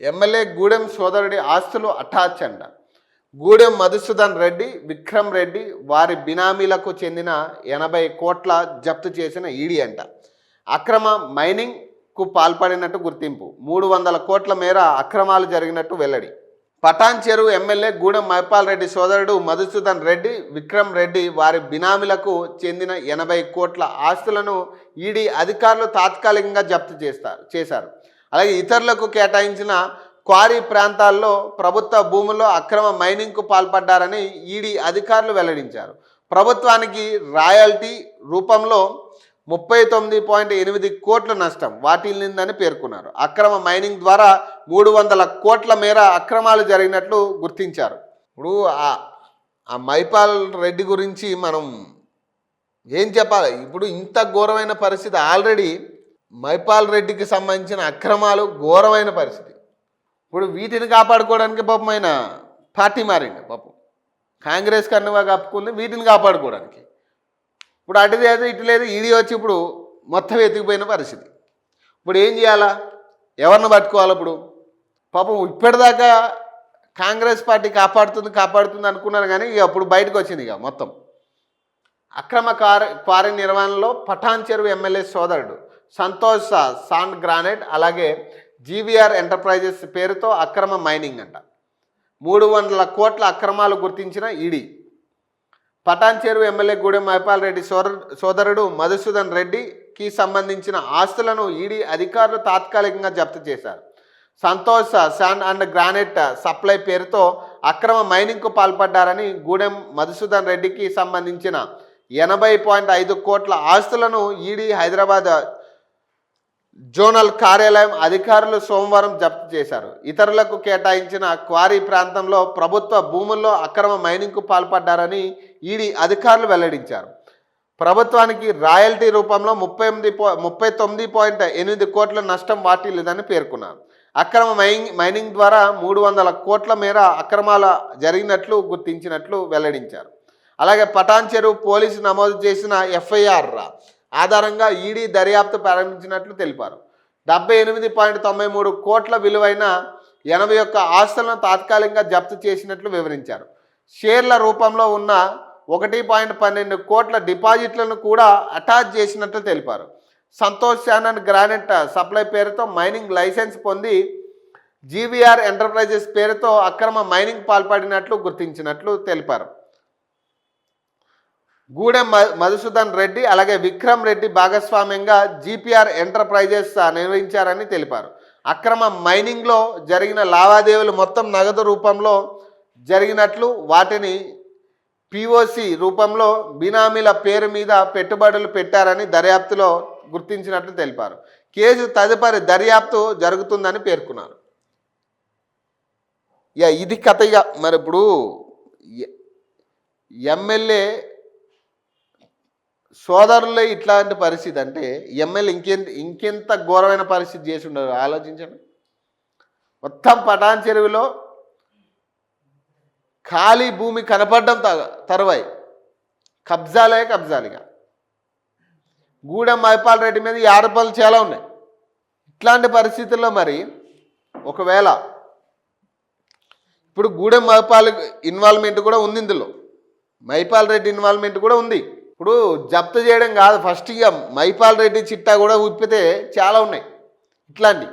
MLA Gudem సోదరుడి ఆస్తులు attach అంట. గూడెం మధుసూదన్ రెడ్డి విక్రమ్ రెడ్డి వారి బినామీలకు చెందిన ఎనభై కోట్ల జప్తు చేసిన ఈడీ అంట. అక్రమ మైనింగ్కు పాల్పడినట్టు గుర్తింపు. మూడు వందల కోట్ల మేర అక్రమాలు జరిగినట్టు వెల్లడి. పటాన్ చెరువు ఎమ్మెల్యే గూడెం మైపాల్ రెడ్డి సోదరుడు మధుసూదన్ రెడ్డి విక్రమ్ రెడ్డి వారి బినామీలకు చెందిన ఎనభై కోట్ల ఆస్తులను ఈడీ అధికారులు తాత్కాలికంగా జప్తు చేస్తారు చేశారు. అలాగే ఇతరులకు కేటాయించిన క్వారీ ప్రాంతాల్లో ప్రభుత్వ భూముల్లో అక్రమ మైనింగ్కు పాల్పడ్డారని ఈడీ అధికారులు వెల్లడించారు. ప్రభుత్వానికి రాయల్టీ రూపంలో ముప్పై తొమ్మిది పాయింట్ ఎనిమిది కోట్ల నష్టం వాటిల్లిందని పేర్కొన్నారు. అక్రమ మైనింగ్ ద్వారా మూడు వందల కోట్ల మేర అక్రమాలు జరిగినట్లు గుర్తించారు. ఇప్పుడు ఆ ఆ మైపాల్ రెడ్డి గురించి మనం ఏం చెప్పాలి? ఇప్పుడు ఇంత ఘోరమైన పరిస్థితి ఆల్రెడీ మైపాల్ రెడ్డికి సంబంధించిన అక్రమాలు ఘోరమైన పరిస్థితి. ఇప్పుడు వీటిని కాపాడుకోవడానికి పాపం ఆయన పార్టీ మారింది పాపం. కాంగ్రెస్ కన్నా కప్పుకుంది వీటిని కాపాడుకోవడానికి. ఇప్పుడు అటు లేదు ఇటు లేదు ఇది వచ్చి ఇప్పుడు మొత్తం ఎత్తుకుపోయిన పరిస్థితి. ఇప్పుడు ఏం చేయాలా? ఎవరిని పట్టుకోవాలి ఇప్పుడు? పాపం ఇప్పటిదాకా కాంగ్రెస్ పార్టీ కాపాడుతుంది కాపాడుతుంది అనుకున్నారు కానీ ఇక అప్పుడు బయటకు వచ్చింది ఇక మొత్తం. అక్రమ క్వారీ నిర్వహణలో పఠాన్ చెరువు ఎమ్మెల్యే సోదరుడు. సంతోష్ సాండ్ గ్రానైట్ అలాగే జీవీఆర్ ఎంటర్ప్రైజెస్ పేరుతో అక్రమ మైనింగ్ అంట. మూడు వందల కోట్ల అక్రమాలు గుర్తించిన ఈడీ. పటాన్ చెరువు ఎమ్మెల్యే గూడెం మైపాల్ రెడ్డి సోదరుడు మధుసూదన్ రెడ్డికి సంబంధించిన ఆస్తులను ఈడీ అధికారులు తాత్కాలికంగా జప్తు చేశారు. Santosh sand and granite supply పేరుతో అక్రమ మైనింగ్కు పాల్పడ్డారని గూడెం మధుసూదన్ రెడ్డికి సంబంధించిన ఎనభై పాయింట్ ఐదు కోట్ల ఆస్తులను ఈడీ హైదరాబాద్ జోనల్ కార్యాలయం అధికారులు సోమవారం జప్తు చేశారు. ఇతరులకు కేటాయించిన క్వారీ ప్రాంతంలో ప్రభుత్వ భూముల్లో అక్రమ మైనింగ్కు పాల్పడ్డారని ఈడీ అధికారులు వెల్లడించారు. ప్రభుత్వానికి రాయల్టీ రూపంలో ముప్పై ఎనిమిది పా ముప్పై తొమ్మిది పాయింట్ ఎనిమిది కోట్ల నష్టం వాటిల్లేదని పేర్కొన్నారు. అక్రమ మైనింగ్ మైనింగ్ ద్వారా మూడు వందల కోట్ల మేర అక్రమాల జరిగినట్లు గుర్తించినట్లు వెల్లడించారు. అలాగే పటాన్ చెరువు పోలీసు నమోదు చేసిన ఎఫ్ఐఆర్ ఆధారంగా ఈడీ దర్యాప్తు ప్రారంభించినట్లు తెలిపారు. డెబ్బై ఎనిమిది పాయింట్ తొంభై మూడు కోట్ల విలువైన ఎనభై ఒక్క ఆస్తులను తాత్కాలికంగా జప్తు చేసినట్లు వివరించారు. షేర్ల రూపంలో ఉన్న ఒకటి పాయింట్ పన్నెండు కోట్ల డిపాజిట్లను కూడా అటాచ్ చేసినట్లు తెలిపారు. సంతోష్ శానన్ గ్రానైట్ సప్లై పేరుతో మైనింగ్ లైసెన్స్ పొంది జీవీఆర్ ఎంటర్ప్రైజెస్ పేరుతో అక్రమ మైనింగ్ పాల్పడినట్లు గుర్తించినట్లు తెలిపారు. గూడెం మధుసూదన్ రెడ్డి అలాగే విక్రమ్ రెడ్డి భాగస్వామ్యంగా జీపీఆర్ ఎంటర్ప్రైజెస్ నిర్వహించారని తెలిపారు. అక్రమ మైనింగ్లో జరిగిన లావాదేవీలు మొత్తం నగదు రూపంలో జరిగినట్లు వాటిని పిఓసి రూపంలో బినామీల పేరు మీద పెట్టుబడులు పెట్టారని దర్యాప్తులో గుర్తించినట్లు తెలిపారు. కేసు తదుపరి దర్యాప్తు జరుగుతుందని పేర్కొన్నారు. యా ఇది కథ ఇక మరి ఇప్పుడు ఎ- ఎమ్మెల్యే సోదరులే ఇట్లాంటి పరిస్థితి అంటే ఎమ్మెల్యే ఇంకెంత ఇంకెంత ఘోరమైన పరిస్థితి చేసి ఉండరు. ఆలోచించండి. మొత్తం పటాన్ చెరువులో ఖాళీ భూమి కనపడడం త- తరువాయి. కబ్జాలే కబ్జాలుగా గూడెం మైపాల్ రెడ్డి మీద ఈ చాలా ఉన్నాయి. ఇట్లాంటి పరిస్థితుల్లో మరి ఒకవేళ ఇప్పుడు గూడెం మైపాల్ ఇన్వాల్వ్మెంట్ కూడా ఉంది ఇందులో. మైపాల్ రెడ్డి ఇన్వాల్వ్మెంట్ కూడా ఉంది. ఇప్పుడు జప్తు చేయడం కాదు ఫస్ట్ ఇక మైపాల్ రెడ్డి చిట్టా కూడా ఉప్పితే చాలా ఉన్నాయి. ఇట్లాంటివి.